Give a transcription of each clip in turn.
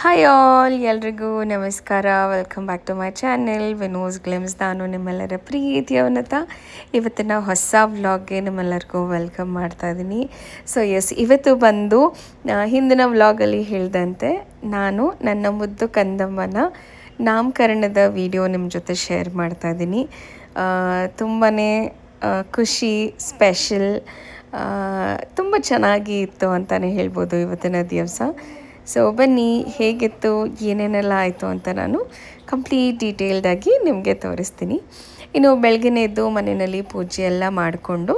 Hi all ಎಲ್ರಿಗೂ ನಮಸ್ಕಾರ. Welcome back to my channel Vino's glimpse ನಾನು ನಿಮ್ಮೆಲ್ಲರ ಪ್ರೀತಿಯ ಉನ್ನತ ಇವತ್ತಿನ ಹೊಸ ವ್ಲಾಗ್ಗೆ ನಿಮ್ಮೆಲ್ಲರಿಗೂ ವೆಲ್ಕಮ್ ಮಾಡ್ತಾ ಇದ್ದೀನಿ. ಸೊ ಎಸ್ ಇವತ್ತು ಬಂದು ಹಿಂದಿನ ವ್ಲಾಗಲ್ಲಿ ಹೇಳಿದಂತೆ, ನಾನು ನನ್ನ ಮುದ್ದು ಕಂದಮ್ಮನ ನಾಮಕರಣದ ವಿಡಿಯೋ ನಿಮ್ಮ ಜೊತೆ ಶೇರ್ ಮಾಡ್ತಾ ಇದ್ದೀನಿ. ತುಂಬಾ ಖುಷಿ ಸ್ಪೆಷಲ್ ತುಂಬ ಚೆನ್ನಾಗಿ ಇತ್ತು ಅಂತಲೇ ಹೇಳ್ಬೋದು ಇವತ್ತಿನ ದಿವಸ. ಸೊ ಬನ್ನಿ, ಹೇಗಿತ್ತು, ಏನೇನೆಲ್ಲ ಆಯಿತು ಅಂತ ನಾನು ಕಂಪ್ಲೀಟ್ ಡೀಟೇಲ್ಡಾಗಿ ನಿಮಗೆ ತೋರಿಸ್ತೀನಿ. ಇನ್ನು ಬೆಳಗ್ಗೆನೇ ಎದ್ದು ಮನೆಯಲ್ಲಿ ಪೂಜೆ ಎಲ್ಲ ಮಾಡಿಕೊಂಡು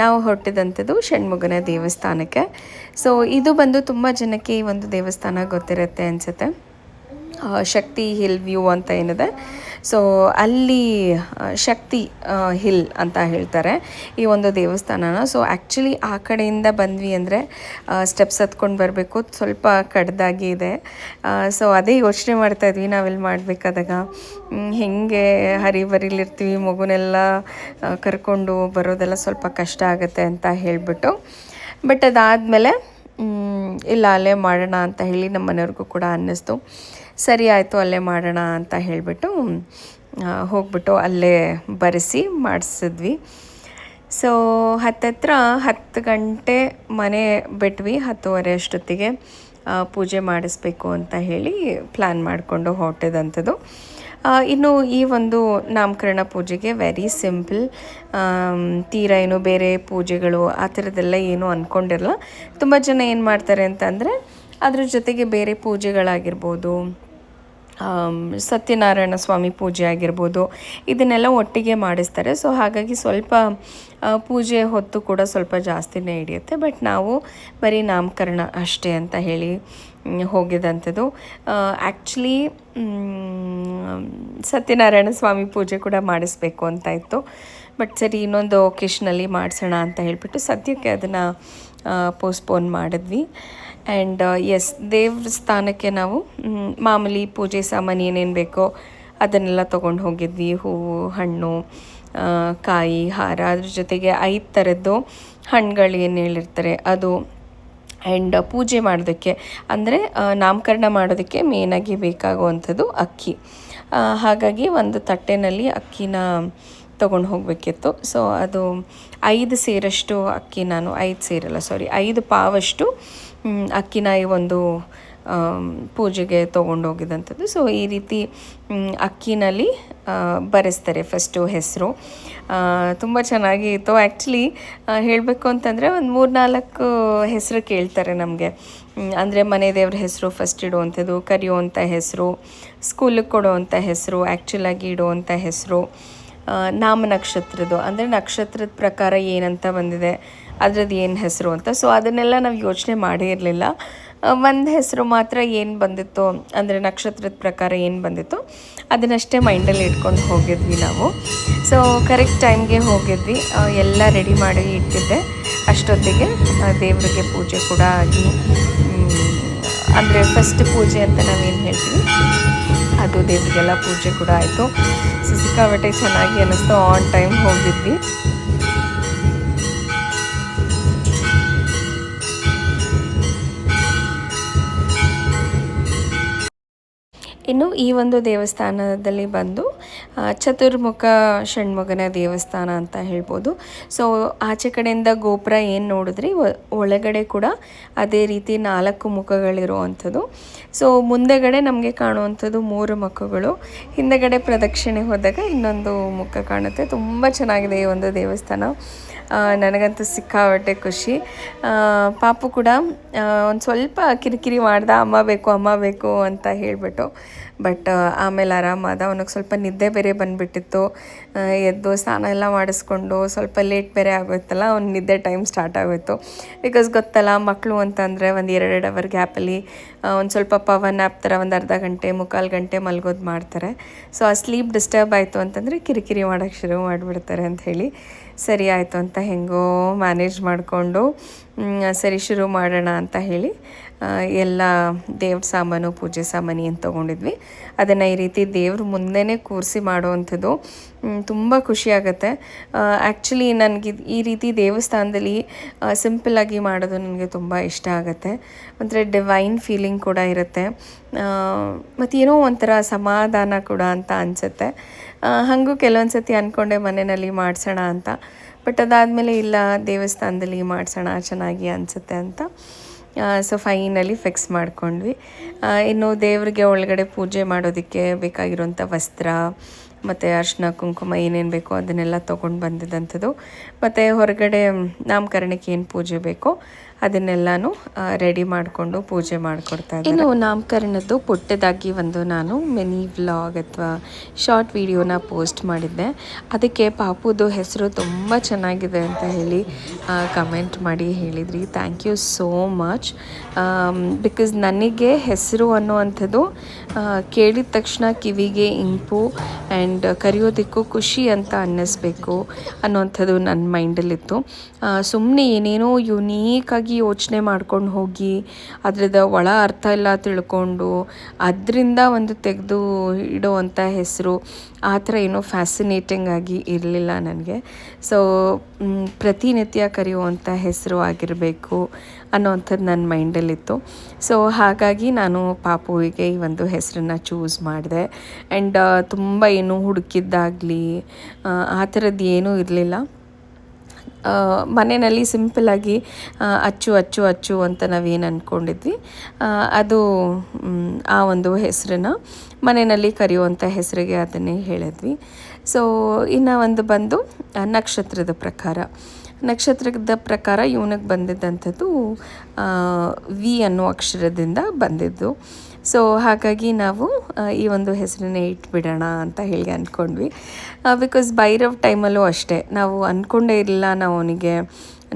ನಾವು ಹೊರಟಿದಂಥದ್ದು ಷಣ್ಮುಗನ ದೇವಸ್ಥಾನಕ್ಕೆ. ಸೊ ಇದು ಬಂದು ತುಂಬ ಜನಕ್ಕೆ ಈ ಒಂದು ದೇವಸ್ಥಾನ ಗೊತ್ತಿರುತ್ತೆ ಅನಿಸುತ್ತೆ. ಶಕ್ತಿ ಹಿಲ್ ವ್ಯೂ ಅಂತ ಏನಿದೆ. ಸೊ ಅಲ್ಲಿ ಶಕ್ತಿ ಹಿಲ್ ಅಂತ ಹೇಳ್ತಾರೆ ಈ ಒಂದು ದೇವಸ್ಥಾನನ. ಸೊ ಆ್ಯಕ್ಚುಲಿ ಆ ಕಡೆಯಿಂದ ಬಂದ್ವಿ ಅಂದರೆ ಸ್ಟೆಪ್ಸ್ ಹತ್ಕೊಂಡು ಬರಬೇಕು. ಸ್ವಲ್ಪ ಕಡ್ದಾಗಿ ಇದೆ. ಸೊ ಅದೇ ಯೋಚನೆ ಮಾಡ್ತಾ ಇದ್ವಿ ನಾವೆಲ್ಲಿ ಮಾಡಬೇಕಾದಾಗ. ಹೆಂಗೆ ಹರಿಬರಿಲಿರ್ತೀವಿ, ಮಗುನೆಲ್ಲ ಕರ್ಕೊಂಡು ಬರೋದೆಲ್ಲ ಸ್ವಲ್ಪ ಕಷ್ಟ ಆಗುತ್ತೆ ಅಂತ ಹೇಳಿಬಿಟ್ಟು. ಬಟ್ ಅದಾದಮೇಲೆ ಇಲ್ಲ ಅಲ್ಲೇ ಮಾಡೋಣ ಅಂತ ಹೇಳಿ ನಮ್ಮ ಮನೆಯವ್ರಿಗೂ ಕೂಡ ಅನ್ನಿಸ್ತು. ಸರಿ ಆಯಿತು, ಅಲ್ಲೇ ಮಾಡೋಣ ಅಂತ ಹೇಳಿಬಿಟ್ಟು ಹೋಗ್ಬಿಟ್ಟು ಅಲ್ಲೇ ಬರೆಸಿ ಮಾಡಿಸಿದ್ವಿ. ಸೊ ಹತ್ತತ್ರ ಹತ್ತು ಗಂಟೆ ಮನೆ ಬಿಟ್ವಿ, ಹತ್ತುವರೆ ಅಷ್ಟೊತ್ತಿಗೆ ಪೂಜೆ ಮಾಡಿಸ್ಬೇಕು ಅಂತ ಹೇಳಿ ಪ್ಲ್ಯಾನ್ ಮಾಡಿಕೊಂಡು ಹೊರಟಿದಂಥದ್ದು. ಇನ್ನು ಈ ಒಂದು ನಾಮಕರಣ ಪೂಜೆಗೆ ವೆರಿ ಸಿಂಪಲ್ ತೀರ ಏನು ಬೇರೆ ಪೂಜೆಗಳು ಆ ಥರದ್ದೆಲ್ಲ ಏನೂ ಅಂದ್ಕೊಂಡಿರಲ್ಲ ತುಂಬ ಜನ ಏನು ಮಾಡ್ತಾರೆ ಅಂತಂದರೆ, ಅದ್ರ ಜೊತೆಗೆ ಬೇರೆ ಪೂಜೆಗಳಾಗಿರ್ಬೋದು ಸತ್ಯನಾರಾಯಣ ಸ್ವಾಮಿ ಪೂಜೆ ಆಗಿರ್ಬೋದು, ಇದನ್ನೆಲ್ಲ ಒಟ್ಟಿಗೆ ಮಾಡಿಸ್ತಾರೆ. ಸೊ ಹಾಗಾಗಿ ಸ್ವಲ್ಪ ಪೂಜೆ ಹೊತ್ತು ಕೂಡ ಸ್ವಲ್ಪ ಜಾಸ್ತಿನೇ ಹಿಡಿಯುತ್ತೆ. ಬಟ್ ನಾವು ಬರೀ ನಾಮಕರಣ ಅಷ್ಟೇ ಅಂತ ಹೇಳಿ ಹೋಗಿದಂಥದ್ದು. ಆ್ಯಕ್ಚುಲಿ ಸತ್ಯನಾರಾಯಣ ಸ್ವಾಮಿ ಪೂಜೆ ಕೂಡ ಮಾಡಿಸ್ಬೇಕು ಅಂತ ಇತ್ತು. ಬಟ್ ಸರಿ, ಇನ್ನೊಂದು ಒಕೇಶನಲ್ಲಿ ಮಾಡಿಸೋಣ ಅಂತ ಹೇಳಿಬಿಟ್ಟು ಸದ್ಯಕ್ಕೆ ಅದನ್ನು ಪೋಸ್ಟ್ಪೋನ್ ಮಾಡಿದ್ವಿ. ಆ್ಯಂಡ್ ಎಸ್ ದೇವಸ್ಥಾನಕ್ಕೆ ನಾವು ಮಾಮೂಲಿ ಪೂಜೆ ಸಾಮಾನು ಏನೇನು ಬೇಕೋ ಅದನ್ನೆಲ್ಲ ತೊಗೊಂಡು ಹೋಗಿದ್ವಿ. ಹೂವು, ಹಣ್ಣು ಕಾಯಿ, ಹಾರ, ಅದ್ರ ಜೊತೆಗೆ ಐದು ಥರದ್ದು ಹಣ್ಣುಗಳು ಏನು ಹೇಳಿರ್ತಾರೆ, ಅದು. ಆ್ಯಂಡ್ ಪೂಜೆ ಮಾಡೋದಕ್ಕೆ, ಅಂದರೆ ನಾಮಕರಣ ಮಾಡೋದಕ್ಕೆ ಮೇನಾಗಿ ಬೇಕಾಗುವಂಥದ್ದು ಅಕ್ಕಿ. ಹಾಗಾಗಿ ಒಂದು ತಟ್ಟೆನಲ್ಲಿ ಅಕ್ಕಿನ ತೊಗೊಂಡು ಹೋಗಬೇಕಿತ್ತು. ಸೊ ಅದು ಐದು ಸೇರಷ್ಟು ಅಕ್ಕಿ, ನಾನು ಐದು ಸೇರಲ್ಲ ಸಾರಿ ಐದು ಪಾವಷ್ಟು ಅಕ್ಕಿನ ಈ ಒಂದು ಪೂಜೆಗೆ ತೊಗೊಂಡು ಹೋಗಿದಂಥದ್ದು ಸೊ ಈ ರೀತಿ ಅಕ್ಕಿನಲ್ಲಿ ಬರೆಸ್ತಾರೆ ಫಸ್ಟು ಹೆಸರು. ತುಂಬ ಚೆನ್ನಾಗಿ ಇತ್ತು. ಆ್ಯಕ್ಚುಲಿ ಹೇಳಬೇಕು ಅಂತಂದರೆ ಒಂದು ಮೂರು ನಾಲ್ಕು ಹೆಸರು ಕೇಳ್ತಾರೆ ನಮಗೆ. ಅಂದರೆ ಮನೆ ದೇವ್ರ ಹೆಸರು ಫಸ್ಟ್ ಇಡುವಂಥದ್ದು, ಕರೆಯುವಂಥ ಹೆಸರು ಸ್ಕೂಲಿಗೆ ಕೊಡುವಂಥ ಹೆಸರು ಆ್ಯಕ್ಚುಲಾಗಿ ಇಡುವಂಥ ಹೆಸರು. ನಾಮ ನಕ್ಷತ್ರದ್ದು. ಅಂದರೆ ನಕ್ಷತ್ರದ ಪ್ರಕಾರ ಏನಂತ ಬಂದಿದೆ, ಅದ್ರದ್ದು ಏನು ಹೆಸರು ಅಂತ. ಸೊ ಅದನ್ನೆಲ್ಲ ನಾವು ಯೋಚನೆ ಮಾಡೇ ಇರಲಿಲ್ಲ. ಒಂದು ಹೆಸರು ಮಾತ್ರ ಏನು ಬಂದಿತ್ತು, ಅಂದರೆ ನಕ್ಷತ್ರದ ಪ್ರಕಾರ ಏನು ಬಂದಿತ್ತು, ಅದನ್ನಷ್ಟೇ ಮೈಂಡಲ್ಲಿ ಇಟ್ಕೊಂಡು ಹೋಗಿದ್ವಿ ನಾವು. ಸೊ ಕರೆಕ್ಟ್ ಟೈಮ್ಗೆ ಹೋಗಿದ್ವಿ. ಎಲ್ಲ ರೆಡಿ ಮಾಡಿ ಇಟ್ಟಿದ್ದೆ. ಅಷ್ಟೊತ್ತಿಗೆ ದೇವರಿಗೆ ಪೂಜೆ ಕೂಡ ಆಗಿ ಅಂದರೆ ಫಸ್ಟ್ ಪೂಜೆ ಅಂತ ನಾವೇನು ಹೇಳ್ತೀವಿ? ಅದು ದೇವರಿಗೆಲ್ಲ ಪೂಜೆ ಕೂಡ ಆಯಿತು. ಸೊ ಸಿಕ್ಕಾಬಟ್ಟೆ ಚೆನ್ನಾಗಿ ಅನ್ನಿಸ್ತು ಆನ್ ಟೈಮ್ ಹೋಗಿದ್ವಿ. ಇನ್ನು ಈ ಒಂದು ದೇವಸ್ಥಾನದಲ್ಲಿ ಬಂದು ಚತುರ್ಮುಖ ಷಣ್ಮುಖನ ದೇವಸ್ಥಾನ ಅಂತ ಹೇಳ್ಬೋದು. ಸೊ ಆಚೆ ಕಡೆಯಿಂದ ಗೋಪುರ ಏನು ನೋಡಿದ್ರಿ? ಒಳಗಡೆ ಕೂಡ ಅದೇ ರೀತಿ ನಾಲ್ಕು ಮುಖಗಳಿರುವಂಥದ್ದು. ಸೊ ಮುಂದೆಗಡೆ ನಮಗೆ ಕಾಣುವಂಥದ್ದು ಮೂರು ಮುಖಗಳು. ಹಿಂದೆಗಡೆ ಪ್ರದಕ್ಷಿಣೆ ಹೋದಾಗ ಇನ್ನೊಂದು ಮುಖ ಕಾಣುತ್ತೆ. ತುಂಬ ಚೆನ್ನಾಗಿದೆ ಈ ಒಂದು ದೇವಸ್ಥಾನ. ನನಗಂತೂ ಸಿಕ್ಕಾಪಟ್ಟೆ ಖುಷಿ. ಪಾಪು ಕೂಡ ಒಂದು ಸ್ವಲ್ಪ ಕಿರಿಕಿರಿ ಮಾಡ್ದ, ಅಮ್ಮ ಬೇಕು ಅಮ್ಮ ಬೇಕು ಅಂತ ಹೇಳಿಬಿಟ್ಟು ಬಟ್ ಆಮೇಲೆ ಆರಾಮಾದ. ಅವನಿಗೆ ಸ್ವಲ್ಪ ನಿದ್ದೆ ಬೇರೆ ಬಂದುಬಿಟ್ಟಿತ್ತು. ಎದ್ದು ಸ್ನಾನ ಎಲ್ಲ ಮಾಡಿಸ್ಕೊಂಡು ಸ್ವಲ್ಪ ಲೇಟ್ ಬೇರೆ ಆಗೋಯ್ತಲ್ಲ, ಅವ್ನ ನಿದ್ದೆ ಟೈಮ್ ಸ್ಟಾರ್ಟ್ ಆಗೋಯ್ತು. ಬಿಕಾಸ್ ಗೊತ್ತಲ್ಲ ಮಕ್ಕಳು ಅಂತಂದರೆ ಒಂದು ಎರಡೆರಡು ಅವರ್ ಗ್ಯಾಪಲ್ಲಿ ಒಂದು ಸ್ವಲ್ಪ ಪವನ್ ಆ್ಯಪ್ ಥರ ಒಂದು ಅರ್ಧ ಗಂಟೆ, ಮುಕ್ಕಾಲು ಗಂಟೆ ಮಲ್ಗೋದು ಮಾಡ್ತಾರೆ. ಸೊ ಆ ಸ್ಲೀಪ್ ಡಿಸ್ಟರ್ಬ್ ಆಯಿತು ಅಂತಂದರೆ ಕಿರಿಕಿರಿ ಮಾಡೋಕ್ಕೆ ಶುರು ಮಾಡಿಬಿಡ್ತಾರೆ ಅಂತ ಹೇಳಿ, ಸರಿ ಆಯಿತು ಅಂತ ಹೆಂಗೋ ಮ್ಯಾನೇಜ್ ಮಾಡಿಕೊಂಡು ಸರಿ ಶುರು ಮಾಡೋಣ ಅಂತ ಹೇಳಿ ಎಲ್ಲ ದೇವ್ರ ಸಾಮಾನು, ಪೂಜೆ ಸಾಮಾನು ಏನು ತೊಗೊಂಡಿದ್ವಿ. ಅದನ್ನು ಈ ರೀತಿ ದೇವ್ರ ಮುಂದೆನೇ ಕೂರಿಸಿ ಮಾಡುವಂಥದ್ದು ತುಂಬ ಖುಷಿಯಾಗತ್ತೆ ಆ್ಯಕ್ಚುಲಿ ನನಗೆ ಈ ರೀತಿ ದೇವಸ್ಥಾನದಲ್ಲಿ ಸಿಂಪಲ್ಲಾಗಿ ಮಾಡೋದು ನನಗೆ ತುಂಬ ಇಷ್ಟ ಆಗುತ್ತೆ. ಅಂದರೆ ಡಿವೈನ್ ಫೀಲಿಂಗ್ ಕೂಡ ಇರುತ್ತೆ. ಮತ್ತು ಏನೋ ಒಂಥರ ಸಮಾಧಾನ ಕೂಡ ಅಂತ ಅನಿಸುತ್ತೆ. ಹಾಗೂ ಕೆಲವೊಂದು ಸತಿ ಅಂದ್ಕೊಂಡೆ ಮನೆಯಲ್ಲಿ ಮಾಡಿಸೋಣ ಅಂತ. ಬಟ್ ಅದಾದಮೇಲೆ ಇಲ್ಲ, ದೇವಸ್ಥಾನದಲ್ಲಿ ಮಾಡಿಸೋಣ, ಚೆನ್ನಾಗಿ ಅನಿಸುತ್ತೆ ಅಂತ. ಸೊ ಫೈನಲಿ ಫಿಕ್ಸ್ ಮಾಡ್ಕೊಂಡ್ವಿ. ಇನ್ನು ದೇವರಿಗೆ ಒಳಗಡೆ ಪೂಜೆ ಮಾಡೋದಕ್ಕೆ ಬೇಕಾಗಿರುವಂಥ ವಸ್ತ್ರ, ಮತ್ತು ಅರ್ಶಿನ, ಕುಂಕುಮ ಏನೇನು ಬೇಕೋ ಅದನ್ನೆಲ್ಲ ತೊಗೊಂಡು ಬಂದಿದ್ದಂಥದ್ದು ಮತ್ತು ಹೊರಗಡೆ ನಾಮಕರಣಕ್ಕೆ ಏನು ಪೂಜೆ ಬೇಕೋ ಅದನ್ನೆಲ್ಲನೂ ರೆಡಿ ಮಾಡಿಕೊಂಡು ಪೂಜೆ ಮಾಡಿಕೊಡ್ತಾ ಇನ್ನು ನಾಮಕರಣದ್ದು ಪುಟ್ಟದಾಗಿ ಒಂದು ನಾನು ಮಿನಿ ವ್ಲಾಗ್ ಅಥವಾ ಶಾರ್ಟ್ ವಿಡಿಯೋನ ಪೋಸ್ಟ್ ಮಾಡಿದ್ದೆ. ಅದಕ್ಕೆ ಪಾಪುದು ಹೆಸರು ತುಂಬ ಚೆನ್ನಾಗಿದೆ ಅಂತ ಹೇಳಿ ಕಮೆಂಟ್ ಮಾಡಿ ಹೇಳಿದ್ರಿ. Thank you so much because ನನಗೆ ಹೆಸರು ಅನ್ನುವಂಥದ್ದು ಕೇಳಿದ ತಕ್ಷಣ ಕಿವಿಗೆ ಇಂಪು ಆ್ಯಂಡ್ ಕರೆಯೋದಕ್ಕೂ ಖುಷಿ ಅಂತ ಅನ್ನಿಸ್ಬೇಕು ಅನ್ನೋವಂಥದ್ದು ನನ್ನ ಮೈಂಡಲ್ಲಿತ್ತು ಸುಮ್ಮನೆ ಏನೇನೋ ಯುನೀಕಾಗಿ ಯೋಚನೆ ಮಾಡ್ಕೊಂಡು ಹೋಗಿ, ಅದ್ರದ್ದು ಒಳ ಅರ್ಥ ಎಲ್ಲ ತಿಳ್ಕೊಂಡು, ಅದರಿಂದ ಒಂದು ತೆಗೆದು ಇಡೋವಂಥ ಹೆಸರು, ಆ ಥರ ಏನೋ ಫ್ಯಾಸಿನೇಟಿಂಗ್ ಆಗಿ ಇರಲಿಲ್ಲ ನನಗೆ. ಸೊ ಪ್ರತಿನಿತ್ಯ ಕರೆಯುವಂಥ ಹೆಸರು ಆಗಿರಬೇಕು ಅನ್ನೋವಂಥದ್ದು ನನ್ನ ಮೈಂಡಲ್ಲಿತ್ತು. ಸೊ ಹಾಗಾಗಿ ನಾನು ಪಾಪುವಿಗೆ ಈ ಒಂದು ಹೆಸರನ್ನು ಚೂಸ್ ಮಾಡಿದೆ. ಆ್ಯಂಡ್ ತುಂಬ ಏನು ಹುಡುಕಿದ್ದಾಗಲಿ ಆ ಥರದ್ದು ಏನೂ ಇರಲಿಲ್ಲ. ಮನೆಯಲ್ಲಿ ಸಿಂಪಲ್ಲಾಗಿ ಆ, ಅಚ್ಚು ಅಚ್ಚು ಅಚ್ಚು ಅಂತ ನಾವೇನು ಅಂದ್ಕೊಂಡಿದ್ವಿ ಅದು ಆ ಒಂದು ಹೆಸರನ್ನ ಮನೆಯಲ್ಲಿ ಕರೆಯುವಂಥ ಹೆಸರಿಗೆ ಅದನ್ನೇ ಹೇಳಿದ್ವಿ. ಸೊ ಇನ್ನು ಒಂದು ಬಂದು ನಕ್ಷತ್ರದ ಪ್ರಕಾರ. ನಕ್ಷತ್ರದ ಪ್ರಕಾರ ಇವನಿಗೆ ಬಂದಿದ್ದಂಥದ್ದು ವಿ ಅನ್ನೋ ಅಕ್ಷರದಿಂದ ಬಂದಿದ್ದು. ಸೊ ಹಾಗಾಗಿ ನಾವು ಈ ಒಂದು ಹೆಸರನ್ನೇ ಇಟ್ಬಿಡೋಣ ಅಂತ ಹೇಳಿ ಅಂದ್ಕೊಂಡ್ವಿ. ಬಿಕಾಸ್ ಭೈರವ್ ಟೈಮಲ್ಲೂ ಅಷ್ಟೇ, ನಾವು ಅಂದ್ಕೊಂಡೇ ಇರಲಿಲ್ಲ ನಾವು ಅವನಿಗೆ,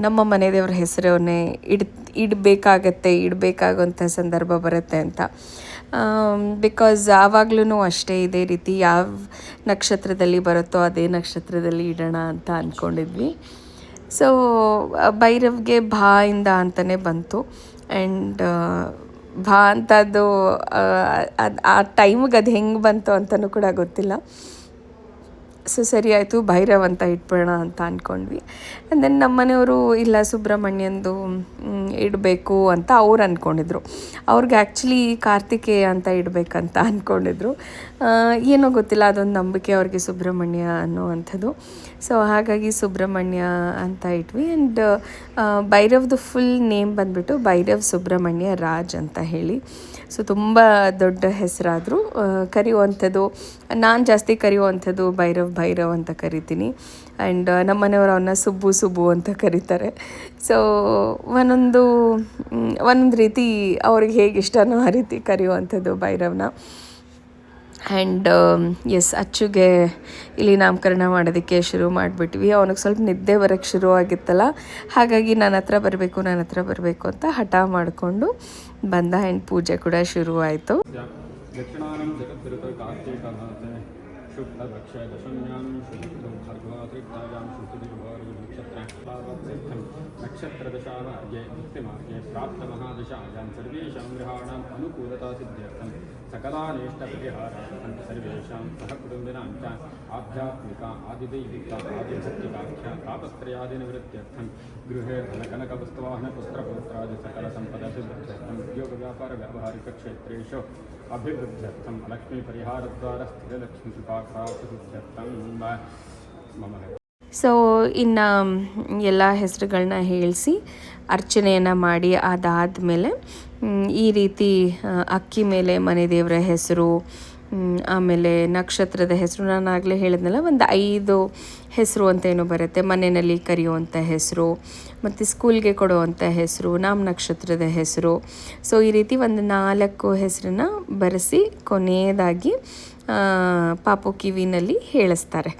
ನಮ್ಮ ಮನೆ ಹೆಸರನ್ನೇ ಇಡ್, ಇಡಬೇಕಾಗತ್ತೆ, ಇಡಬೇಕಾಗುವಂಥ ಸಂದರ್ಭ ಬರುತ್ತೆ ಅಂತ. ಬಿಕಾಸ್ ಆವಾಗ್ಲೂ ಅಷ್ಟೇ ಇದೇ ರೀತಿ ಯಾವ ನಕ್ಷತ್ರದಲ್ಲಿ ಬರುತ್ತೋ ಅದೇ ನಕ್ಷತ್ರದಲ್ಲಿ ಇಡೋಣ ಅಂತ ಅಂದ್ಕೊಂಡಿದ್ವಿ ಸೊ ಭೈರವ್ಗೆ ಭಾ ಇಂದ ಅಂತಲೇ ಬಂತು. ಆ್ಯಂಡ್ ಭಾ ಅಂತದ್ದು ಅದು, ಆ ಟೈಮ್ಗೆ ಅದು ಹೆಂಗೆ ಬಂತು ಅಂತಲೂ ಕೂಡ ಗೊತ್ತಿಲ್ಲ. ಸೊ, ಸರಿ ಆಯಿತು, ಭೈರವ್ ಅಂತ ಇಟ್ಬಿಡೋಣ ಅಂತ ಅಂದ್ಕೊಂಡ್ವಿ ಆ್ಯಂಡ್ ದೆನ್ ನಮ್ಮ ಮನೆಯವರು, ಇಲ್ಲ, ಸುಬ್ರಹ್ಮಣ್ಯಂದು ಇಡಬೇಕು ಅಂತ ಅವ್ರು ಅಂದ್ಕೊಂಡಿದ್ರು ಅವ್ರಿಗೆ ಆ್ಯಕ್ಚುಲಿ ಕಾರ್ತಿಕೇಯ ಅಂತ ಇಡಬೇಕಂತ ಅಂದ್ಕೊಂಡಿದ್ರು ಏನೋ ಗೊತ್ತಿಲ್ಲ, ಅದೊಂದು ನಂಬಿಕೆ ಅವ್ರಿಗೆ ಸುಬ್ರಹ್ಮಣ್ಯ ಅನ್ನುವಂಥದ್ದು. ಸೊ ಹಾಗಾಗಿ ಸುಬ್ರಹ್ಮಣ್ಯ ಅಂತ ಇಟ್ವಿ. ಆ್ಯಂಡ್ ಭೈರವ್ದು ಫುಲ್ ನೇಮ್ ಬಂದುಬಿಟ್ಟು ಭೈರವ್ ಸುಬ್ರಹ್ಮಣ್ಯ ರಾಜ್ ಅಂತ ಹೇಳಿ. ಸೊ ತುಂಬ ದೊಡ್ಡ ಹೆಸರಾದರೂ. ಕರೆಯುವಂಥದ್ದು, ನಾನು ಜಾಸ್ತಿ ಕರೆಯುವಂಥದ್ದು ಭೈರವ್ ಭೈರವ್ ಅಂತ ಕರಿತೀನಿ. ಆ್ಯಂಡ್ ನಮ್ಮ ಮನೆಯವರು ಅವನ್ನ ಸುಬ್ಬು ಸುಬ್ಬು ಅಂತ ಕರೀತಾರೆ. ಸೊ ಒಂದೊಂದು ಒಂದೊಂದು ರೀತಿ ಅವ್ರಿಗೆ ಹೇಗೆ ಇಷ್ಟನೋ ಆ ರೀತಿ ಕರೆಯುವಂಥದ್ದು ಭೈರವ್ನ. ಆ್ಯಂಡ್ ಎಸ್ um, ಅಚ್ಚುಗೆ ಇಲ್ಲಿ ನಾಮಕರಣ ಮಾಡೋದಕ್ಕೆ ಶುರು ಮಾಡಿಬಿಟ್ವಿ. ಅವನಿಗೆ ಸ್ವಲ್ಪ ನಿದ್ದೆ ಬರೋಕ್ಕೆ ಶುರು ಆಗಿತ್ತಲ್ಲ. ಹಾಗಾಗಿ ನನ್ನ ಹತ್ರ ಬರಬೇಕು, ನನ್ನ ಹತ್ರ ಬರಬೇಕು ಅಂತ ಹಠ ಮಾಡಿಕೊಂಡು ಬಂದ ಆ್ಯಂಡ್ ಪೂಜೆ ಕೂಡ ಶುರು ಆಯಿತು ನಕ್ಷತ್ರದಶಾಮಾರ್ಗೇ ಮುಕ್ತಿಮಾರ್ಗೇ ಪ್ರಾಪ್ತಮಹಾದಶಾಯಾಂ ಸರ್ವೇಷಾಂ ಗೃಹಾಣಾಂ ಅನುಕೂಲತಾ ಸಿದ್ಧಾರ್ಥಂ. सकलानेष्टपरिहाराय सन्ति सर्वेषां सहकुटुम्बिनां च आध्यात्मिका, आदिदैविका आदिभक्तिकाख्या तापत्रयादिनिवृत्त्यर्थं गृहे धनकनकवस्तुवाहनपुत्रपुत्रादिसकलसम्पदभिवृद्ध्यर्थम् उद्योगव्यापारव्यावहारिकक्षेत्रेषु अभिवृद्ध्यर्थं लक्ष्मीपरिहारद्वारा स्थिरलक्ष्मीसुपाकाभिवृद्ध्यर्थं मम ಸೊ ಇನ್ನು ಎಲ್ಲ ಹೆಸರುಗಳನ್ನ ಹೇಳಿಸಿ ಅರ್ಚನೆಯನ್ನು ಮಾಡಿ ಅದಾದ ಮೇಲೆ ಈ ರೀತಿ ಅಕ್ಕಿ ಮೇಲೆ ಮನೆ ದೇವರ ಹೆಸರು ಆಮೇಲೆ ನಕ್ಷತ್ರದ ಹೆಸರು. ನಾನು ಆಗಲೇ ಹೇಳಿದ್ನಲ್ಲ, ಒಂದು ಐದು ಹೆಸರು ಅಂತ ಏನೋ ಬರುತ್ತೆ. ಮನೆಯಲ್ಲಿ ಕರೆಯುವಂಥ ಹೆಸರು, ಮತ್ತು ಸ್ಕೂಲ್ಗೆ ಕೊಡುವಂಥ ಹೆಸರು, ನಾಮ ನಕ್ಷತ್ರದ ಹೆಸರು. ಸೊ ಈ ರೀತಿ ಒಂದು ನಾಲ್ಕು ಹೆಸರನ್ನ ಬರೆಸಿ ಕೊನೆಯದಾಗಿ ಪಾಪು ಕಿವಿನಲ್ಲಿ ಹೇಳಿಸ್ತಾರೆ.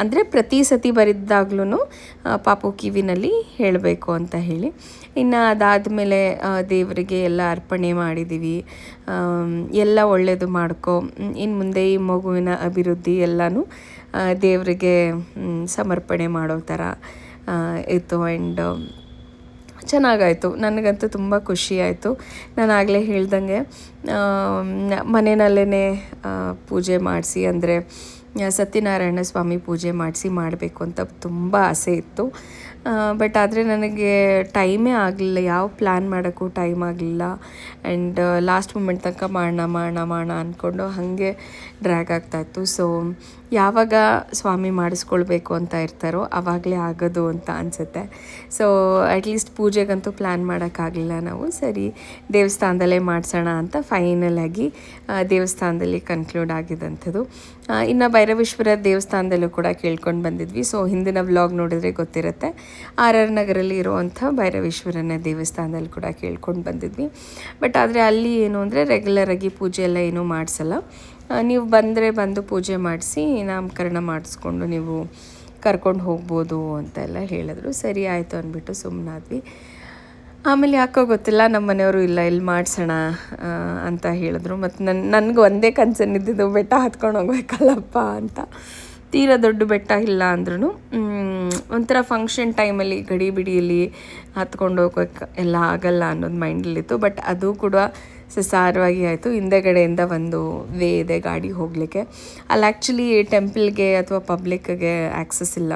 ಅಂದರೆ ಪ್ರತಿ ಸತಿ ಬರಿದ್ದಾಗ್ಲೂ ಪಾಪು ಕಿವಿನಲ್ಲಿ ಹೇಳಬೇಕು ಅಂತ ಹೇಳಿ. ಇನ್ನು ಅದಾದಮೇಲೆ ದೇವರಿಗೆ ಎಲ್ಲ ಅರ್ಪಣೆ ಮಾಡಿದ್ದೀವಿ ಎಲ್ಲ ಒಳ್ಳೆಯದು ಮಾಡ್ಕೊ. ಇನ್ನು ಮುಂದೆ ಈ ಮಗುವಿನ ಅಭಿವೃದ್ಧಿ ಎಲ್ಲನೂ ದೇವರಿಗೆ ಸಮರ್ಪಣೆ ಮಾಡೋ ಥರ ಇತ್ತು. ಆ್ಯಂಡ್ ಚೆನ್ನಾಗಾಯಿತು. ನನಗಂತೂ ತುಂಬ ಖುಷಿ ಆಯಿತು. ನಾನು ಆಗಲೇ ಹೇಳ್ದಂಗೆ ಮನೆಯಲ್ಲೇ ಪೂಜೆ ಮಾಡಿಸಿ ಅಂದರೆ ಸತ್ಯನಾರಾಯಣ ಸ್ವಾಮಿ ಪೂಜೆ ಮಾಡಿಸಿ ಮಾಡಬೇಕು ಅಂತ ತುಂಬ ಆಸೆ ಇತ್ತು. ಬಟ್ ಆದರೆ ನನಗೆ ಟೈಮೇ ಆಗಲಿಲ್ಲ, ಯಾವ ಪ್ಲ್ಯಾನ್ ಮಾಡೋಕ್ಕೂ ಟೈಮ್ ಆಗಲಿಲ್ಲ. ಆ್ಯಂಡ್ ಲಾಸ್ಟ್ ಮೂಮೆಂಟ್ ತನಕ ಮಾಡೋಣ ಮಾಡೋಣ ಮಾಡೋಣ ಅಂದ್ಕೊಂಡು ಹಾಗೆ ಡ್ರ್ಯಾಗ್ ಆಗ್ತಾಯಿತ್ತು ಸೊ ಯಾವಾಗ ಸ್ವಾಮಿ ಮಾಡಿಸ್ಕೊಳ್ಬೇಕು ಅಂತ ಇರ್ತಾರೋ ಆವಾಗಲೇ ಆಗೋದು ಅಂತ ಅನಿಸುತ್ತೆ. ಸೊ ಅಟ್ಲೀಸ್ಟ್ ಪೂಜೆಗಂತೂ ಪ್ಲ್ಯಾನ್ ಮಾಡೋಕ್ಕಾಗಲಿಲ್ಲ ನಾವು. ಸರಿ, ದೇವಸ್ಥಾನದಲ್ಲೇ ಮಾಡಿಸೋಣ ಅಂತ ಫೈನಲಾಗಿ ದೇವಸ್ಥಾನದಲ್ಲಿ ಕನ್ಕ್ಲೂಡ್ ಆಗಿದ್ದಂಥದ್ದು ಇನ್ನು ಭೈರವೇಶ್ವರ ದೇವಸ್ಥಾನದಲ್ಲೂ ಕೂಡ ಕೇಳ್ಕೊಂಡು ಬಂದಿದ್ವಿ. ಸೊ ಹಿಂದಿನ ವ್ಲಾಗ್ ನೋಡಿದ್ರೆ ಗೊತ್ತಿರುತ್ತೆ. ಆರ್ ಆರ್ ನಗರಲ್ಲಿ ಇರುವಂಥ ಭೈರವೇಶ್ವರನ ದೇವಸ್ಥಾನದಲ್ಲಿ ಕೂಡ ಕೇಳ್ಕೊಂಡು ಬಂದಿದ್ವಿ. ಬಟ್ ಆದರೆ ಅಲ್ಲಿ ಏನು ಅಂದರೆ ರೆಗ್ಯುಲರಾಗಿ ಪೂಜೆ ಎಲ್ಲ ಏನೂ ಮಾಡಿಸಲ್ಲ. ನೀವು ಬಂದರೆ ಬಂದು ಪೂಜೆ ಮಾಡಿಸಿ ನಾಮಕರಣ ಮಾಡಿಸ್ಕೊಂಡು ನೀವು ಕರ್ಕೊಂಡು ಹೋಗ್ಬೋದು ಅಂತೆಲ್ಲ ಹೇಳಿದ್ರು. ಸರಿ ಆಯಿತು ಅಂದ್ಬಿಟ್ಟು ಸುಮ್ಮನಾದ್ವಿ ಆಮೇಲೆ ಯಾಕೋ ಗೊತ್ತಿಲ್ಲ, ನಮ್ಮ ಮನೆಯವರು ಇಲ್ಲ, ಇಲ್ಲಿ ಮಾಡಿಸೋಣ ಅಂತ ಹೇಳಿದ್ರು. ಮತ್ತು ನನ್ನ ನನಗೆ ಒಂದೇ ಕನ್ಸನ್ ಇದ್ದಿದ್ದು ಬೆಟ್ಟ ಹತ್ಕೊಂಡು ಹೋಗ್ಬೇಕಲ್ಲಪ್ಪ ಅಂತ. ತೀರಾ ದೊಡ್ಡ ಬೆಟ್ಟ ಇಲ್ಲ ಅಂದ್ರೂ ಒಂಥರ ಫಂಕ್ಷನ್ ಟೈಮಲ್ಲಿ ಗಡಿ ಬಿಡಿಯಲ್ಲಿ ಹತ್ಕೊಂಡು ಹೋಗೋಕೆ ಎಲ್ಲ ಆಗಲ್ಲ ಅನ್ನೋದು ಮೈಂಡಲ್ಲಿತ್ತು ಬಟ್ ಅದು ಕೂಡ ಸಸಾರವಾಗಿ ಆಯಿತು. ಹಿಂದೆಗಡೆಯಿಂದ ಒಂದು ವೇ ಇದೆ ಗಾಡಿ ಹೋಗಲಿಕ್ಕೆ. ಅಲ್ಲಿ ಆ್ಯಕ್ಚುಲಿ ಟೆಂಪಲ್ಗೆ ಅಥವಾ ಪಬ್ಲಿಕ್ಗೆ ಆ್ಯಕ್ಸಸ್ ಇಲ್ಲ.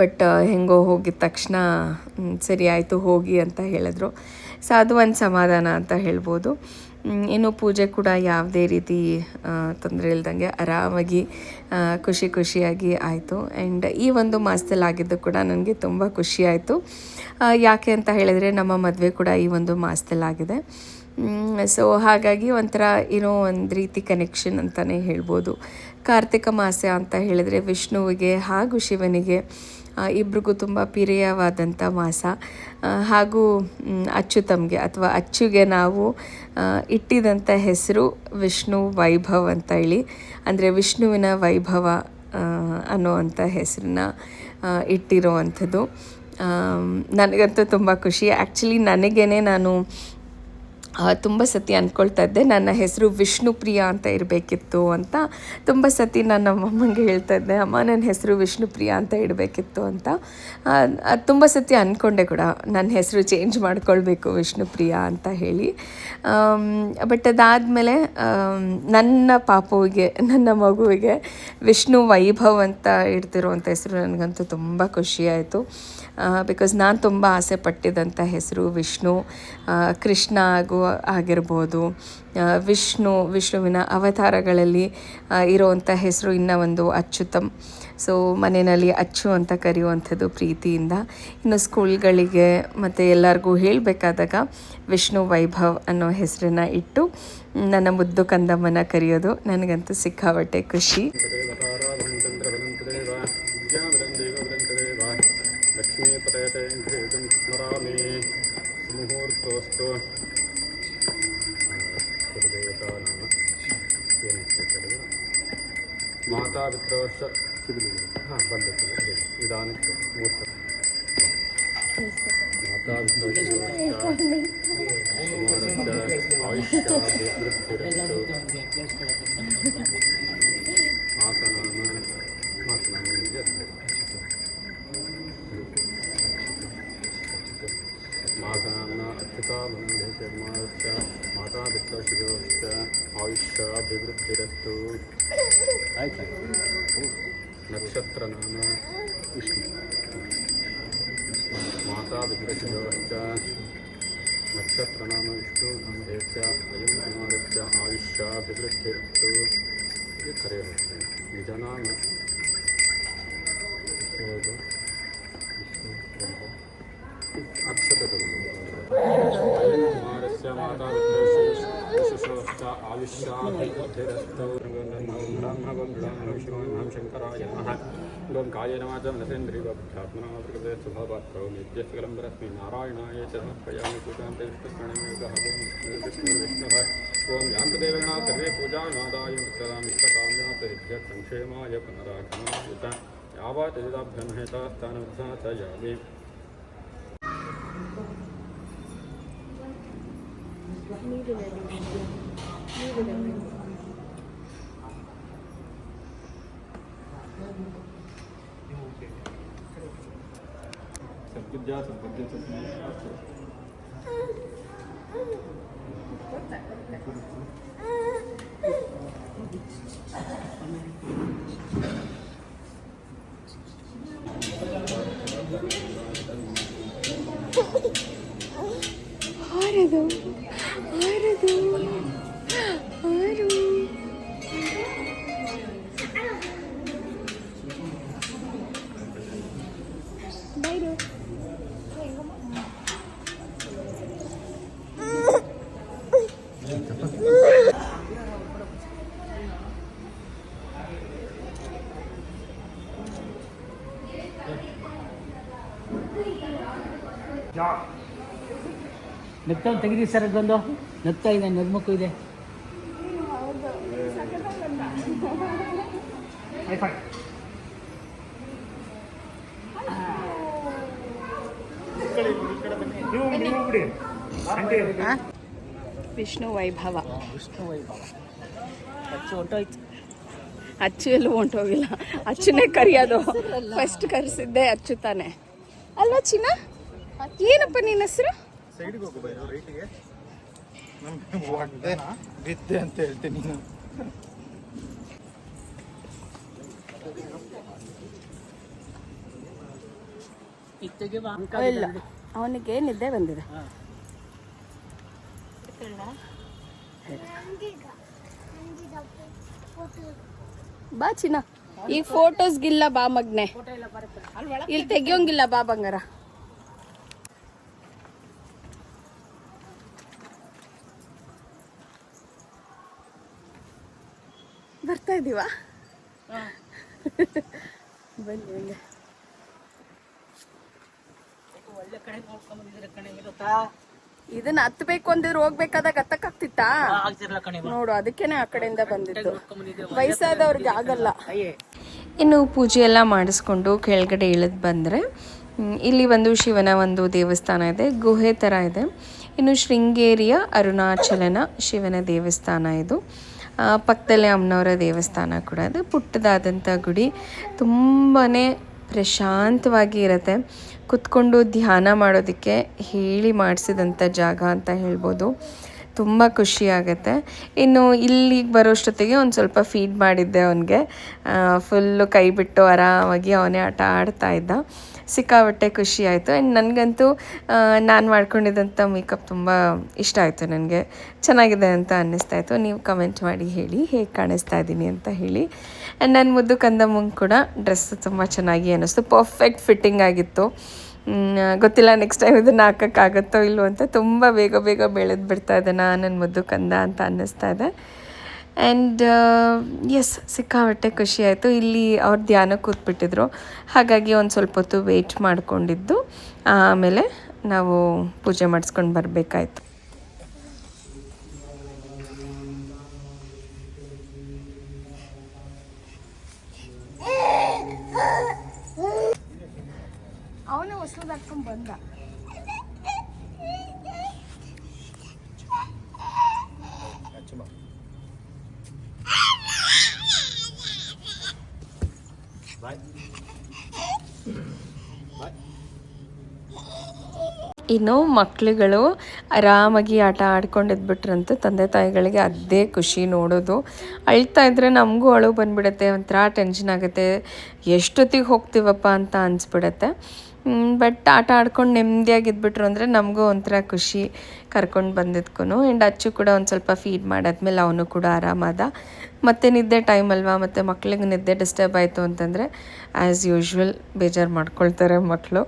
ಬಟ್ ಹೆಂಗೋ ಹೋಗಿದ ತಕ್ಷಣ ಸರಿ ಆಯಿತು ಹೋಗಿ ಅಂತ ಹೇಳಿದ್ರು. ಸೊ ಅದು ಒಂದು ಸಮಾಧಾನ ಅಂತ ಹೇಳ್ಬೋದು. ಇನ್ನು ಪೂಜೆ ಕೂಡ ಯಾವುದೇ ರೀತಿ ತೊಂದರೆ ಇಲ್ದಂಗೆ ಆರಾಮಾಗಿ ಖುಷಿ ಖುಷಿಯಾಗಿ ಆಯಿತು. ಆ್ಯಂಡ್ ಈ ಒಂದು ಮಾಸದಲ್ಲಿ ಆಗಿದ್ದು ಕೂಡ ನನಗೆ ತುಂಬ ಖುಷಿ ಆಯಿತು. ಯಾಕೆ ಅಂತ ಹೇಳಿದರೆ ನಮ್ಮ ಮದುವೆ ಕೂಡ ಈ ಒಂದು ಮಾಸದಲ್ಲಾಗಿದೆ ಸೊ ಹಾಗಾಗಿ ಒಂಥರ ಏನೋ ಒಂದು ರೀತಿ ಕನೆಕ್ಷನ್ ಅಂತಲೇ ಹೇಳ್ಬೋದು. ಕಾರ್ತಿಕ ಮಾಸ ಅಂತ ಹೇಳಿದರೆ ವಿಷ್ಣುವಿಗೆ ಹಾಗೂ ಶಿವನಿಗೆ ಇಬ್ರಿಗೂ ತುಂಬ ಪ್ರಿಯವಾದಂಥ ಮಾಸ. ಹಾಗೂ ಅಚ್ಚುತಮ್ಗೆ ಅಥವಾ ಅಚ್ಚುಗೆ ನಾವು ಇಟ್ಟಿದಂಥ ಹೆಸರು ವಿಷ್ಣು ವೈಭವ್ ಅಂತ ಹೇಳಿ. ಅಂದರೆ ವಿಷ್ಣುವಿನ ವೈಭವ ಅನ್ನುವಂಥ ಹೆಸರನ್ನ ಇಟ್ಟಿರುವಂಥದ್ದು. ನನಗಂತೂ ತುಂಬ ಖುಷಿ. ಆ್ಯಕ್ಚುಲಿ ನನಗೇನೆ ನಾನು ತುಂಬ ಸತಿ ಅಂದ್ಕೊಳ್ತಾ ಇದ್ದೆ. ನನ್ನ ಹೆಸರು ವಿಷ್ಣುಪ್ರಿಯ ಅಂತ ಇರಬೇಕಿತ್ತು ಅಂತ. ತುಂಬ ಸತಿ ನಾನು ಅಮ್ಮಮ್ಮಂಗೆ ಹೇಳ್ತಾ ಇದ್ದೆ, ಅಮ್ಮ ನನ್ನ ಹೆಸರು ವಿಷ್ಣುಪ್ರಿಯ ಅಂತ ಇಡಬೇಕಿತ್ತು ಅಂತ. ಅದು ತುಂಬ ಸತಿ ಅಂದ್ಕೊಂಡೆ ಕೂಡ ನನ್ನ ಹೆಸರು ಚೇಂಜ್ ಮಾಡ್ಕೊಳ್ಬೇಕು ವಿಷ್ಣುಪ್ರಿಯ ಅಂತ ಹೇಳಿ. ಬಟ್ ಅದಾದಮೇಲೆ ನನ್ನ ಪಾಪುವಿಗೆ, ನನ್ನ ಮಗುವಿಗೆ ವಿಷ್ಣು ವೈಭವ್ ಅಂತ ಇಡ್ತಿರುವಂಥ ಹೆಸರು ನನಗಂತೂ ತುಂಬ ಖುಷಿಯಾಯಿತು ಬಿಕಾಸ್ ನಾನು ತುಂಬ ಆಸೆ ಪಟ್ಟಿದ್ದಂಥ ಹೆಸರು ವಿಷ್ಣು. ಕೃಷ್ಣ ಆಗು, ಆಗಿರ್ಬೋದು. ವಿಷ್ಣು, ವಿಷ್ಣುವಿನ ಅವತಾರಗಳಲ್ಲಿ ಇರೋವಂಥ ಹೆಸರು ಇನ್ನ ಒಂದು ಅಚ್ಯುತಮ್ ಸೊ ಮನೆಯಲ್ಲಿ ಅಚ್ಚು ಅಂತ ಕರೆಯುವಂಥದ್ದು ಪ್ರೀತಿಯಿಂದ. ಇನ್ನು ಸ್ಕೂಲ್ಗಳಿಗೆ ಮತ್ತು ಎಲ್ಲರಿಗೂ ಹೇಳಬೇಕಾದಾಗ ವಿಷ್ಣು ವೈಭವ್ ಅನ್ನೋ ಹೆಸರನ್ನು ಇಟ್ಟು ನನ್ನ ಮುದ್ದು ಕಂದಮ್ಮನ ಕರೆಯೋದು. ನನಗಂತೂ ಸಿಕ್ಕಾಪಟ್ಟೆ ಖುಷಿ. लक्ष्मीपतयते घ्रेदं स्मरामि मुहूर्तोऽस्तु कुलदेवता नाम येन स्वीक्रियते मातापित्रोश्च हा बन्धुः इदानीं मुहूर्तम् मातापित्रोश्च आयुष्याभिवृद्धिरस्तु पिता बन्धु माता पिता शिरोश्च आयुष्याभिवृद्धिरस्तु। नक्षत्र नाम विष्णु। माता पिता शिरोश्च नक्षत्र नाम विष्णु नामधेय अयम कुमार आयुष्याभिवृद्धिरस्तु। ये खरे माता आयुष्याभिरस्तौ ब्रह्म विष्णु नम। शंकराय नमः गं काये नमाजं नसेन्द्रियभ्यात्मना प्रकृते स्वभावात्तौ नित्यस्कलं परस्मै नारायणाय समर्पयामि पूजां ते विष्णुप्रणमेकः सर्वे पूजानादायं तदामिष्टकाम्यातहिभ्यः संक्षेमाय पुनरागमाय यावत् यदाभ्यमहेता New Revolution. New Revolution. Саркадя, саркадя, саркадя. Вот так, вот так. What are those? ನಗ್ತಾ ತೆಗಿದಿ ಸರ್ ಅದೊಂದು ನಗ್ತಾ ಇದೆ ನಗ್ಮಕ್ಕೂ ಇದೆ. ವಿಷ್ಣು ವೈಭವ. ವಿಷ್ಣು ವೈಭವ. ಹಚ್ಚು ಹೊಂಟೋಯ್ತು ಅಚ್ಚು ಎಲ್ಲೂ ಹೊಂಟೋಗಿಲ್ಲ ಅಚ್ಚುನೇ ಕರಿಯೋದು. ಫಸ್ಟ್ ಕರೆಸಿದ್ದೆ ಅಚ್ಚು ತಾನೆ. ಅಲ್ವಾ ಚಿನ್ನ? ಏನಪ್ಪ ನಿನ್ನ ಹೆಸರು? ಬಿದ್ದೆ ಅಂತ ಹೇಳ್ತೀನಿ ಇಲ್ಲ. ಅವನಿಗೆ ನಿದ್ದೆ ಬಂದಿದೆ. ಬಾ ಚಿನ್ನ. ಈ ಫೋಟೋಸ್ಗಿಲ್ಲ ಬಾ ಮಗ್ನೆ. ಇಲ್ಲಿ ತೆಗಿಯೋಂಗಿಲ್ಲ ಬಾ ಬಂಗಾರ. ಇದೀವಾ ಬನ್ನಿ ಬನ್ನಿ. ಒಳ್ಳೆ ಕಡೆ ಕಣೆ ಗೊತ್ತಾ? ಇದನ್ನ ಹತ್ಬೇಕು ಅಂದಿದ್ರೆ ಹೋಗ್ಬೇಕಾದಾಗ ಹತ್ತಕ್ಕಾಗ್ತಿತ್ತ? ನೋಡು ಅದಕ್ಕೇನೆ ಆ ಕಡೆಯಿಂದ ಬಂದಿತ್ತು ವಯಸ್ಸಾದವ್ರಿಗೆ ಆಗಲ್ಲ. ಅಯ್ಯೇ. ಇನ್ನು ಪೂಜೆ ಎಲ್ಲ ಮಾಡಿಸ್ಕೊಂಡು ಕೆಳಗಡೆ ಇಳಿದು ಬಂದರೆ ಇಲ್ಲಿ ಒಂದು ಶಿವನ ಒಂದು ದೇವಸ್ಥಾನ ಇದೆ ಗುಹೆ ಥರ ಇದೆ. ಇನ್ನು ಶೃಂಗೇರಿಯ ಅರುಣಾಚಲನ ಶಿವನ ದೇವಸ್ಥಾನ ಇದು. ಪಕ್ಕದಲ್ಲೇ ಅಮ್ಮನವರ ದೇವಸ್ಥಾನ ಕೂಡ ಅದು ಪುಟ್ಟದಾದಂಥ ಗುಡಿ ತುಂಬಾ ಪ್ರಶಾಂತವಾಗಿ ಇರುತ್ತೆ. ಕುತ್ಕೊಂಡು ಧ್ಯಾನ ಮಾಡೋದಕ್ಕೆ ಹೇಳಿ ಮಾಡಿಸಿದಂಥ ಜಾಗ ಅಂತ ಹೇಳ್ಬೋದು. ತುಂಬ ಖುಷಿ ಆಗುತ್ತೆ. ಇನ್ನು ಇಲ್ಲಿಗೆ ಬರೋಷ್ಟೊತ್ತಿಗೆ ಒಂದು ಸ್ವಲ್ಪ ಫೀಡ್ ಮಾಡಿದ್ದೆ ಅವನಿಗೆ. ಫುಲ್ಲು ಕೈ ಬಿಟ್ಟು ಆರಾಮಾಗಿ ಅವನೇ ಆಟ ಆಡ್ತಾ ಇದ್ದ. ಸಿಕ್ಕಾಬಟ್ಟೆ ಖುಷಿ ಆಯಿತು. ಆ್ಯಂಡ್ ನನಗಂತೂ ನಾನು ಮಾಡ್ಕೊಂಡಿದ್ದಂಥ ಮೇಕಪ್ ತುಂಬ ಇಷ್ಟ ಆಯಿತು ನನಗೆ. ಚೆನ್ನಾಗಿದೆ ಅಂತ ಅನ್ನಿಸ್ತಾ ಇತ್ತು. ನೀವು ಕಮೆಂಟ್ ಮಾಡಿ ಹೇಳಿ, ಹೇಗೆ ಕಾಣಿಸ್ತಾ ಇದ್ದೀನಿ ಅಂತ ಹೇಳಿ. ಆ್ಯಂಡ್ ನನ್ನ ಮುದ್ದು ಕಂದಮ್ಮಂಗೆ ಕೂಡ ಡ್ರೆಸ್ ತುಂಬ ಚೆನ್ನಾಗಿ ಅನ್ನಿಸ್ತು. ಪರ್ಫೆಕ್ಟ್ ಫಿಟ್ಟಿಂಗ್ ಆಗಿತ್ತು. ಗೊತ್ತಿಲ್ಲ ನೆಕ್ಸ್ಟ್ ಟೈಮ್ ಇದನ್ನು ಹಾಕೋಕ್ಕಾಗತ್ತೋ ಇಲ್ಲವೋ ಅಂತ. ತುಂಬ ಬೇಗ ಬೇಗ ಬೆಳೆದು ಬಿಡ್ತಾ ಇದೆ ನಾನು ನನ್ನ ಮುದ್ದು ಕಂದ ಅಂತ ಅನ್ನಿಸ್ತಾ ಇದೆ. ಆ್ಯಂಡ್ ಎಸ್ ಸಿಕ್ಕಾಪಟ್ಟೆ ಖುಷಿ ಆಯಿತು. ಇಲ್ಲಿ ಅವ್ರು ಧ್ಯಾನ ಕೂತ್ಬಿಟ್ಟಿದ್ರು. ಹಾಗಾಗಿ ಒಂದು ಸ್ವಲ್ಪ ಹೊತ್ತು ವೆಯ್ಟ್ ಮಾಡಿಕೊಂಡಿದ್ದು. ಆಮೇಲೆ ನಾವು ಪೂಜೆ ಮಾಡಿಸ್ಕೊಂಡು ಬರಬೇಕಾಯ್ತು. ಅವನೇ ಹೊಸದು ಹಾಕ್ಕೊಂಡು ಬಂದ. ಇನ್ನು ಮಕ್ಕಳುಗಳು ಆರಾಮಾಗಿ ಆಟ ಆಡ್ಕೊಂಡಿದ್ಬಿಟ್ರಂತೂ ತಂದೆ ತಾಯಿಗಳಿಗೆ ಅದೇ ಖುಷಿ ನೋಡೋದು. ಅಳ್ತಾ ಇದ್ರೆ ನಮಗೂ ಅಳು ಬಂದ್ಬಿಡುತ್ತೆ, ಒಂಥರ ಟೆನ್ಷನ್ ಆಗುತ್ತೆ. ಎಷ್ಟೊತ್ತಿಗೆ ಹೋಗ್ತೀವಪ್ಪ ಅಂತ ಅನಿಸ್ಬಿಡತ್ತೆ. ಬಟ್ ಆಟ ಆಡ್ಕೊಂಡು ನೆಮ್ಮದಿಯಾಗಿ ಇದ್ಬಿಟ್ರು ಅಂದರೆ ನಮಗೂ ಒಂಥರ ಖುಷಿ ಕರ್ಕೊಂಡು ಬಂದಿದ್ಕೂ ಆ್ಯಂಡ್ ಅಚ್ಚು ಕೂಡ ಒಂದು ಸ್ವಲ್ಪ ಫೀಡ್ ಮಾಡಾದ್ಮೇಲೆ ಅವನು ಕೂಡ ಆರಾಮಾದ. ಮತ್ತು ನಿದ್ದೆ ಟೈಮ್ ಅಲ್ವಾ? ಮತ್ತು ಮಕ್ಳಿಗೆ ನಿದ್ದೆ ಡಿಸ್ಟರ್ಬ್ ಆಯಿತು ಅಂತಂದರೆ ಆ್ಯಸ್ ಯೂಶ್ವಲ್ ಬೇಜಾರು ಮಾಡ್ಕೊಳ್ತಾರೆ ಮಕ್ಕಳು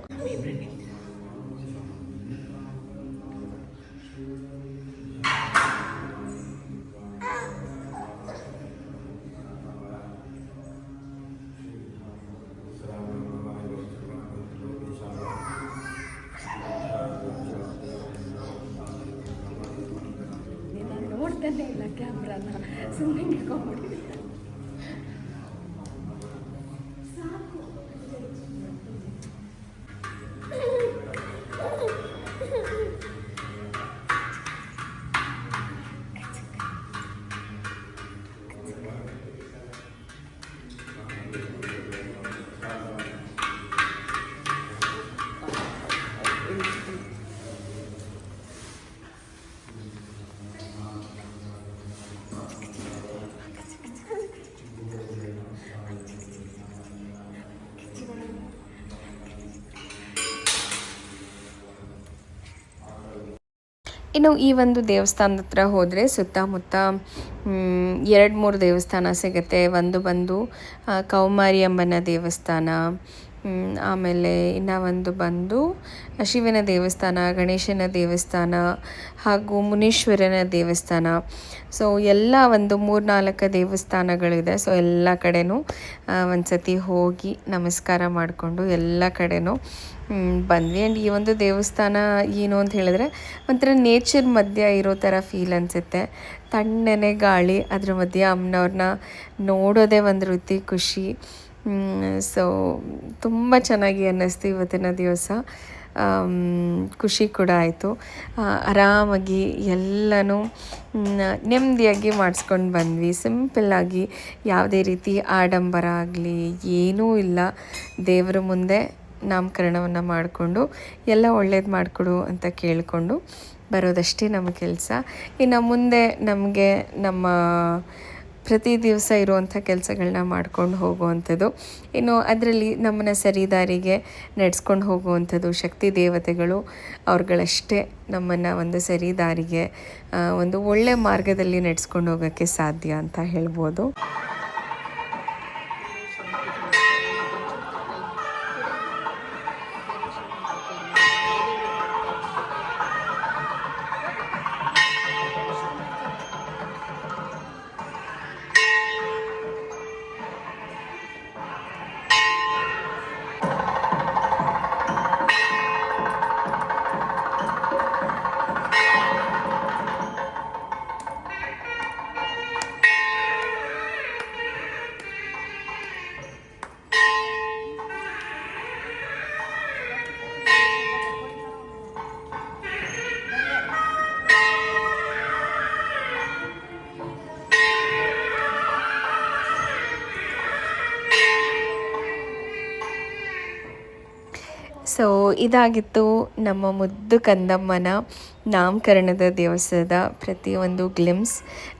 பண்ணலாம் ஸோ இங்கே காமெடி ಇನ್ನು ಈ ಒಂದು ದೇವಸ್ಥಾನದ ಹತ್ರ ಹೋದರೆ ಸುತ್ತಮುತ್ತ ಎರಡು ಮೂರು ದೇವಸ್ಥಾನ ಸಿಗುತ್ತೆ. ಒಂದು ಬಂದು ಕೌಮಾರಿ ಅಮ್ಮನ ದೇವಸ್ಥಾನ ಆಮೇಲೆ ಇನ್ನು ಒಂದು ಬಂದು ಶಿವನ ದೇವಸ್ಥಾನ ಗಣೇಶನ ದೇವಸ್ಥಾನ ಹಾಗೂ ಮುನೀಶ್ವರನ ದೇವಸ್ಥಾನ. ಸೊ ಎಲ್ಲ ಒಂದು ಮೂರ್ನಾಲ್ಕು ದೇವಸ್ಥಾನಗಳಿದೆ. ಸೊ ಎಲ್ಲ ಕಡೆನೂ ಒಂದು ಸತಿ ಹೋಗಿ ನಮಸ್ಕಾರ ಮಾಡಿಕೊಂಡು ಎಲ್ಲ ಕಡೆನೂ ಮ್, ಬಂದ್ವಿ. ಆ್ಯಂಡ್ ಈ ಒಂದು ದೇವಸ್ಥಾನ ಏನು ಅಂತ ಹೇಳಿದ್ರೆ ಒಂಥರ ನೇಚರ್ ಮಧ್ಯ ಇರೋ ಥರ ಫೀಲ್ ಅನಿಸುತ್ತೆ. ತಣ್ಣನೆ ಗಾಳಿ ಅದ್ರ ಮಧ್ಯೆ ಅಮ್ಮನವ್ರನ್ನ ನೋಡೋದೇ ಒಂದು ರೀತಿ ಖುಷಿ. ಸೊ ತುಂಬ ಚೆನ್ನಾಗಿ ಅನ್ನಿಸ್ತು ಇವತ್ತಿನ ದಿವಸ. ಖುಷಿ ಕೂಡ ಆಯಿತು. ಆರಾಮಾಗಿ ಎಲ್ಲನೂ ನೆಮ್ಮದಿಯಾಗಿ ಮಾಡಿಸ್ಕೊಂಡು ಬಂದ್ವಿ. ಸಿಂಪಲ್ಲಾಗಿ ಯಾವುದೇ ರೀತಿ ಆಡಂಬರ ಆಗಲಿ, ಏನೂ ಇಲ್ಲ. ದೇವರ ಮುಂದೆ ನಾಮಕರಣವನ್ನು ಮಾಡಿಕೊಂಡು, ಎಲ್ಲ ಒಳ್ಳೇದು ಮಾಡಿಕೊಡು ಅಂತ ಕೇಳಿಕೊಂಡು ಬರೋದಷ್ಟೇ ನಮ್ಮ ಕೆಲಸ. ಇನ್ನು ಮುಂದೆ ನಮಗೆ ನಮ್ಮ ಪ್ರತಿ ದಿವಸ ಇರುವಂಥ ಕೆಲಸಗಳನ್ನ ಮಾಡ್ಕೊಂಡು ಹೋಗುವಂಥದ್ದು. ಇನ್ನು ಅದರಲ್ಲಿ ನಮ್ಮನ್ನು ಸರಿದಾರಿಗೆ ನಡೆಸ್ಕೊಂಡು ಹೋಗುವಂಥದ್ದು, ಶಕ್ತಿ ದೇವತೆಗಳು ಅವ್ರುಗಳಷ್ಟೇ ನಮ್ಮನ್ನು ಒಂದು ಸರಿದಾರಿಗೆ ಒಂದು ಒಳ್ಳೆ ಮಾರ್ಗದಲ್ಲಿ ನಡೆಸ್ಕೊಂಡು ಹೋಗೋಕ್ಕೆ ಸಾಧ್ಯ ಅಂತ ಹೇಳ್ಬೋದು. ಸೊ ಇದಾಗಿತ್ತು ನಮ್ಮ ಮುದ್ದು ಕಂದಮ್ಮನ ನಾಮಕರಣದ ದಿವಸದ ಪ್ರತಿಯೊಂದು ಗ್ಲಿಮ್ಸ್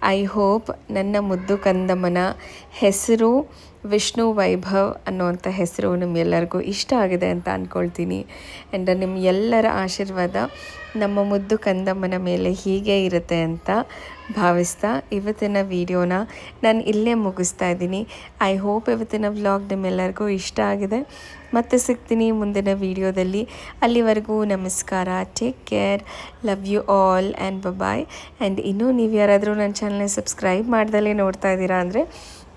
ಐ ಹೋಪ್ ನನ್ನ ಮುದ್ದು ಕಂದಮ್ಮನ ಹೆಸರು ವಿಷ್ಣು ವೈಭವ್ ಅನ್ನುವಂಥ ಹೆಸರು ನಿಮ್ಗೆಲ್ಲರಿಗೂ ಇಷ್ಟ ಆಗಿದೆ ಅಂತ ಅಂದ್ಕೊಳ್ತೀನಿ ಆ್ಯಂಡ್ ನಿಮ್ಮ ಎಲ್ಲರ ಆಶೀರ್ವಾದ ನಮ್ಮ ಮುದ್ದು ಕಂದಮ್ಮನ ಮೇಲೆ ಹೀಗೆ ಇರುತ್ತೆ ಅಂತ ಭಾವಿಸ್ತಾ ಇವತ್ತಿನ ವಿಡಿಯೋನ ನಾನು ಇಲ್ಲೇ ಮುಗಿಸ್ತಾ ಇದ್ದೀನಿ. ಐ ಹೋಪ್ ಇವತ್ತಿನ ವ್ಲಾಗ್ ನಿಮ್ಮೆಲ್ಲರಿಗೂ ಇಷ್ಟ ಆಗಿದೆ. ಮತ್ತೆ ಸಿಗ್ತೀನಿ ಮುಂದಿನ ವಿಡಿಯೋದಲ್ಲಿ. ಅಲ್ಲಿವರೆಗೂ ನಮಸ್ಕಾರ. Take care love you all and bye and ಇನ್ನೂ ನೀವು ಯಾರಾದರೂ ನನ್ನ ಚಾನಲ್ನ ಸಬ್ಸ್ಕ್ರೈಬ್ ಮಾಡ್ದಲೇ ನೋಡ್ತಾ ಇದ್ದೀರಾ ಅಂದರೆ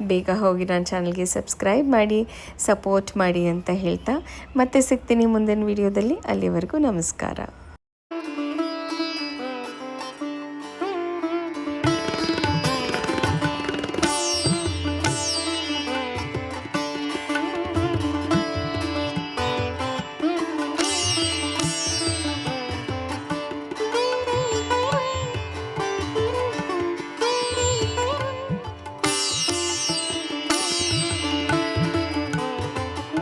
ಬೇಗ ಹೋಗಿ ನನ್ನ ಚಾನಲ್ಗೆ ಸಬ್ಸ್ಕ್ರೈಬ್ ಮಾಡಿ, ಸಪೋರ್ಟ್ ಮಾಡಿ ಅಂತ ಹೇಳ್ತಾ ಮತ್ತೆ ಸಿಗ್ತೀನಿ ಮುಂದಿನ ವಿಡಿಯೋದಲ್ಲಿ. ಅಲ್ಲಿವರೆಗೂ ನಮಸ್ಕಾರ.